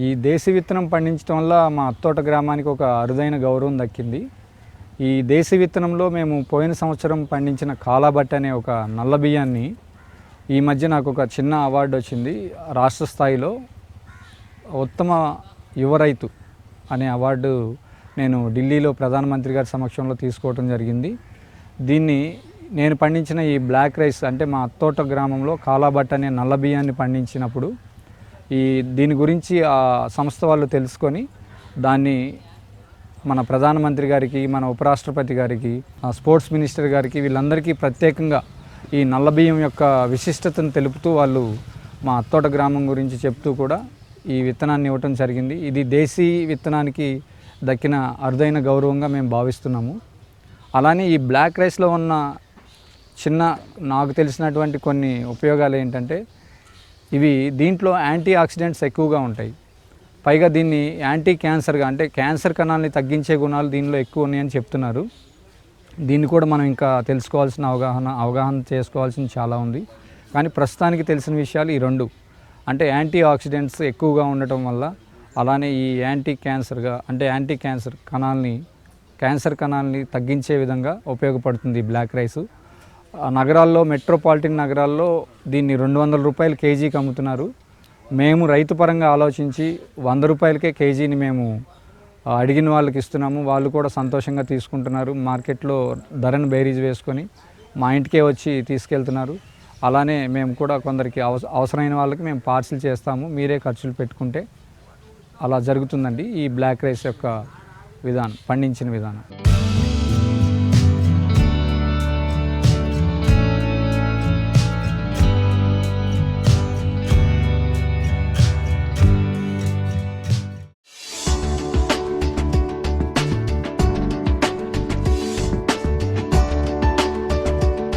ఈ దేశీ విత్తనం పండించడం వల్ల మా అత్తోట గ్రామానికి ఒక అరుదైన గౌరవం దక్కింది. ఈ దేశీ విత్తనంలో మేము పోయిన సంవత్సరం పండించిన కాలాబట్ట అనే ఒక నల్ల బియ్యాన్ని ఈ మధ్య నాకు ఒక చిన్న అవార్డు వచ్చింది. రాష్ట్ర స్థాయిలో ఉత్తమ యువ రైతు అనే అవార్డు నేను ఢిల్లీలో ప్రధానమంత్రి గారి సమక్షంలో తీసుకోవడం జరిగింది. దీన్ని నేను పండించిన ఈ బ్లాక్ రైస్ అంటే మా అత్తోట గ్రామంలో కాలాబట్ట అనే నల్ల బియ్యాన్ని పండించినప్పుడు ఈ దీని గురించి ఆ సంస్థ వాళ్ళు తెలుసుకొని దాన్ని మన ప్రధానమంత్రి గారికి మన ఉపరాష్ట్రపతి గారికి ఆ స్పోర్ట్స్ మినిస్టర్ గారికి వీళ్ళందరికీ ప్రత్యేకంగా ఈ నల్ల బియ్యం యొక్క విశిష్టతను తెలుపుతూ వాళ్ళు మా అత్తోట గ్రామం గురించి చెప్తూ కూడా ఈ విత్తనాన్ని ఇవ్వటం జరిగింది. ఇది దేశీ విత్తనానికి దక్కిన అరుదైన గౌరవంగా మేము భావిస్తున్నాము. అలానే ఈ బ్లాక్ రైస్లో ఉన్న చిన్న నాకు తెలిసినటువంటి కొన్ని ఉపయోగాలు ఏంటంటే ఇవి దీంట్లో యాంటీ ఆక్సిడెంట్స్ ఎక్కువగా ఉంటాయి. పైగా దీన్ని యాంటీ క్యాన్సర్గా అంటే క్యాన్సర్ కణాలని తగ్గించే గుణాలు దీనిలో ఎక్కువ ఉన్నాయని చెప్తున్నారు. దీన్ని కూడా మనం ఇంకా తెలుసుకోవాల్సిన అవగాహన అవగాహన చేసుకోవాల్సింది చాలా ఉంది. కానీ ప్రస్తుతానికి తెలిసిన విషయాలు ఈ రెండు. అంటే యాంటీ ఆక్సిడెంట్స్ ఎక్కువగా ఉండటం వల్ల అలానే ఈ యాంటీ క్యాన్సర్గా అంటే యాంటీ క్యాన్సర్ కణాలని క్యాన్సర్ కణాలని తగ్గించే విధంగా ఉపయోగపడుతుంది బ్లాక్ రైస్. నగరాల్లో మెట్రోపాలిటన్ నగరాల్లో దీన్ని రెండు వందల రూపాయలు కేజీకి అమ్ముతున్నారు. మేము రైతు పరంగా ఆలోచించి వంద రూపాయలకే కేజీని మేము అడిగిన వాళ్ళకి ఇస్తున్నాము. వాళ్ళు కూడా సంతోషంగా తీసుకుంటున్నారు. మార్కెట్లో ధరను బేరీజ్ వేసుకొని మా ఇంటికే వచ్చి తీసుకెళ్తున్నారు. అలానే మేము కూడా కొందరికి అవస అవసరమైన వాళ్ళకి మేము పార్సిల్ చేస్తాము. మీరే ఖర్చులు పెట్టుకుంటే అలా జరుగుతుందండి ఈ బ్లాక్ రైస్ యొక్క విధానం పండించిన విధానం.